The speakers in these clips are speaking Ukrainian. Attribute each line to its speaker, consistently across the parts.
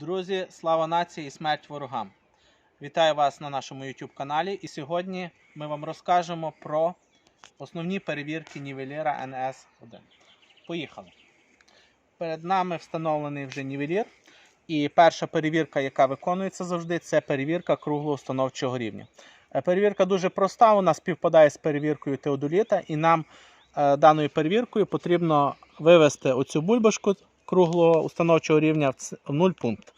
Speaker 1: Друзі, слава нації і смерть ворогам! Вітаю вас на нашому YouTube каналі. І сьогодні ми вам розкажемо про основні перевірки нівеліра NS1. Поїхали. Перед нами встановлений вже нівелір. І перша перевірка, яка виконується завжди, це перевірка круглого установчого рівня. Е, Перевірка дуже проста, вона співпадає з перевіркою теодоліта, і нам е, даною перевіркою потрібно вивести оцю бульбашку круглого установчого рівня в 0 пункт.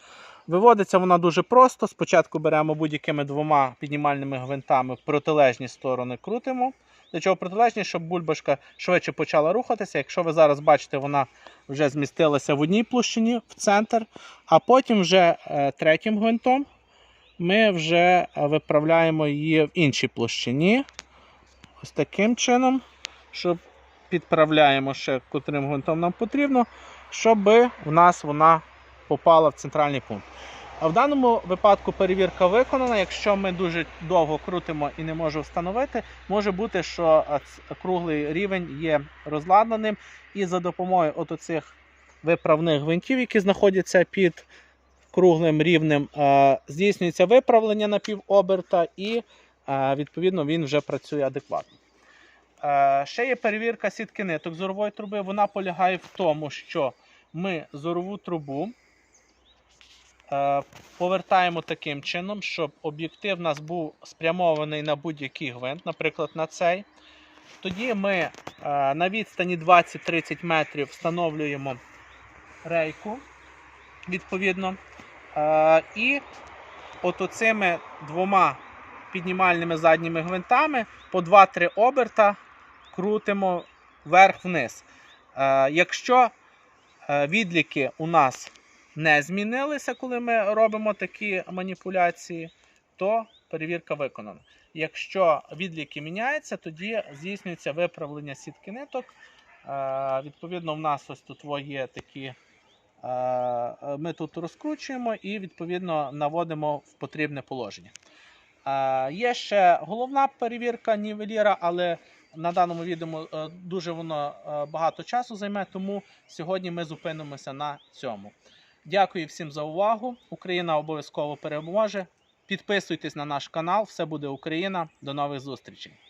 Speaker 1: Виводиться вона дуже просто. Спочатку беремо будь-якими двома піднімальними гвинтами протилежні сторони крутимо. Для чого протилежні, щоб бульбашка швидше почала рухатися. Якщо ви зараз бачите, вона вже змістилася в одній площині в центр, а потім вже е, третім гвинтом ми вже е, виправляємо її в іншій площині. Ось таким чином, щоб підправляємо ще котрим гвинтом нам потрібно, щоб в нас вона попала в центральний пункт. А в даному випадку перевірка виконана. Якщо ми дуже довго крутимо і не можемо встановити, може бути, що круглий рівень є розладнаним, і за допомогою от оцих виправних гвинтів, які знаходяться під круглим рівнем, здійснюється виправлення на півоберта, і відповідно він вже працює адекватно. Е, Ще є перевірка сітки ниток зорової труби. Вона полягає в тому, що ми зорову трубу е, повертаємо таким чином, щоб об'єктив у нас був спрямований на будь-який гвинт, наприклад, на цей. Тоді ми е, на відстані 20-30 метрів встановлюємо рейку, відповідно. І от оцими двома піднімальними задніми гвинтами по 2-3 оберта крутимо вверх-вниз. Е, Якщо е, відліки у нас не змінилися, коли ми робимо такі маніпуляції, то перевірка виконана. Якщо відліки міняються, тоді здійснюється виправлення сітки ниток. Е, Відповідно, в нас ось тут є такі. Ми тут розкручуємо і відповідно наводимо в потрібне положення. Є ще головна перевірка нівеліра, але на даному відео е, дуже воно е, багато часу займе, тому сьогодні ми зупинимося на цьому. Дякую всім за увагу. Україна обов'язково переможе. Підписуйтесь на наш канал, все буде Україна. До нових зустрічей.